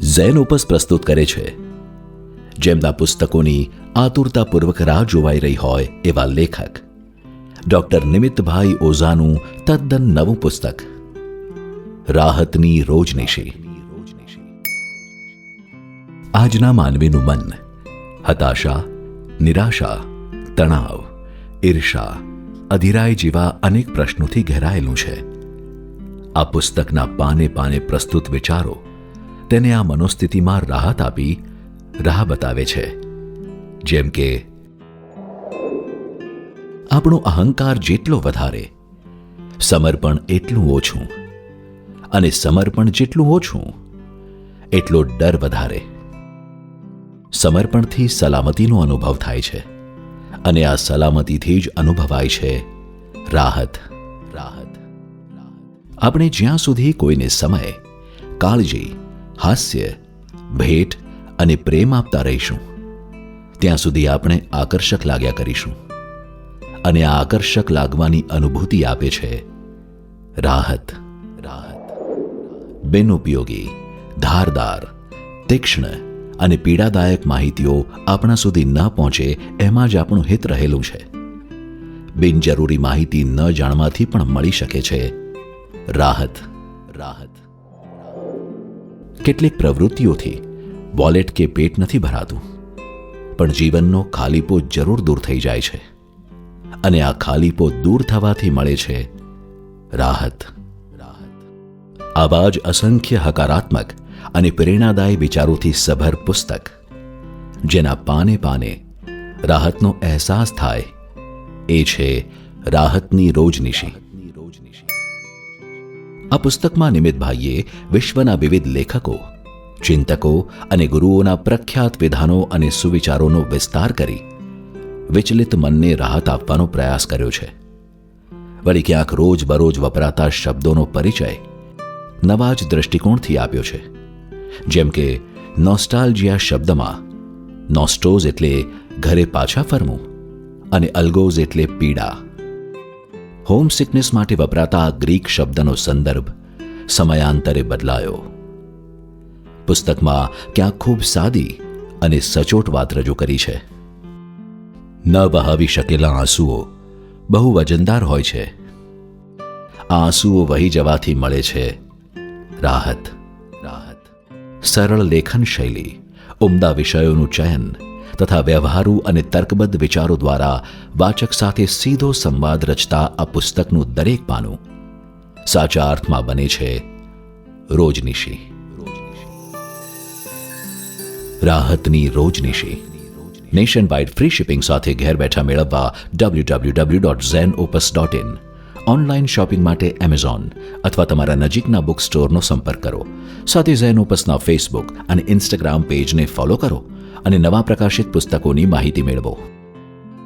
Xenopus પ્રસ્તુત કરે છે. જેમના પુસ્તકોની આતુરતાપૂર્વક રાહ જોવાઈ રહી હોય એવા લેખક. ડોક્ટર નિમિત્તભાઈ ઓઝાનું તદ્દન નવું પુસ્તક. રાહતની રોજનીશી. આજના માનવીનું મન. હતાશા, નિરાશા, તણાવ, ઈર્ષા, અધિરાય જેવા અનેક પ્રશ્નોથી ઘેરાયેલું છે. આ પુસ્તકના પાને પાને પ્રસ્તુત વિચારો તેને આ મનોસ્થિતિમાં રાહત આપી રાહ બતાવે છે. જેમ કે, આપણો અહંકાર જેટલો વધારે, સમર્પણ એટલું ઓછું, અને સમર્પણ જેટલું ઓછું, એટલો ડર વધારે. સમર્પણથી સલામતીનો અનુભવ થાય છે, અને આ સલામતીથી જ અનુભવાય છે રાહત રાહત આપણે જ્યાં સુધી કોઈને સમય, કાળજી હાસ્ય, ભેટ અને પ્રેમ આપતા રહીશું. ત્યાં સુધી આપણે આકર્ષક લાગ્યા કરીશું. અને આ આકર્ષક લાગવાની અનુભૂતિ આપે છે રાહત. રાહત. બિનઉપયોગી ધારદાર, તીક્ષ્ણ અને પીડાદાયક માહિતીઓ આપણા સુધી ન પહોંચે એમાં જ આપણું હિત રહેલું છે. બિનજરૂરી માહિતી ન જાણવાથી પણ મળી શકે છે રાહત. રાહત. કેટલીક પ્રવૃત્તિઓથી વોલેટ કે પેટ નથી ભરાતું, પણ જીવનનો ખાલીપો જરૂર દૂર થઈ જાય છે. અને આ ખાલીપો દૂર થવાથી મળે છે રાહત રાહત. આવા જ અસંખ્ય હકારાત્મક અને પ્રેરણાદાયી વિચારોથી સભર પુસ્તક, જેના પાને પાને રાહતનો અહેસાસ થાય એ છે રાહતની રોજનીશી. આ પુસ્તકમાં નિમિતભાઈએ વિશ્વના વિવિધ લેખકો, ચિંતકો અને ગુરુઓના પ્રખ્યાત વિધાનો અને સુવિચારોનો વિસ્તાર કરી વિચલિત મનને રાહત આપવાનો પ્રયાસ કર્યો છે. વળી ક્યાંક રોજ બરોજ વપરાતા શબ્દોનો પરિચય નવા જ દ્રષ્ટિકોણથી આપ્યો છે. જેમ કે, નોસ્ટાલ્જિયા શબ્દમાં નોસ્ટોઝ એટલે ઘરે પાછા ફરવું અને અલ્ગોઝ એટલે પીડા. હોમ સિકનેસ માટે વપરાતા આ ગ્રીક શબ્દનો સંદર્ભ સમયાંતરે બદલાયો. પુસ્તકમાં ક્યાંક ખૂબ સાદી અને સચોટ વાત રજૂ કરી છે. ન વહાવી શકેલા આંસુઓ બહુ વજનદાર હોય છે. આ આંસુઓ વહી જવાથી મળે છે રાહત. રાહત. સરળ લેખન શૈલી, ઉમદા વિષયોનું ચયન તથા વ્યવહારુ અને તર્કબદ્ધ વિચારો દ્વારા વાચક સાથે સીધો સંવાદ રચતા આ પુસ્તકનું દરેક પાનું સાચા અર્થમાં બને છે રોજનીશી. રાહતની રોજનીશી. નેશન વાઇડ ફ્રી શિપિંગ સાથે ઘેર બેઠા મેળવવા W W W dot Zen Opus dot in online shopping માટે એમેઝોન અથવા તમારા નજીકના બુક સ્ટોરનો સંપર્ક કરો. સાથે ઝેન ઓપસના ફેસબુક અને ઇન્સ્ટાગ્રામ પેજને ફોલો કરો. અને નવા પ્રકાશિત પુસ્તકોની માહિતી મેળવો.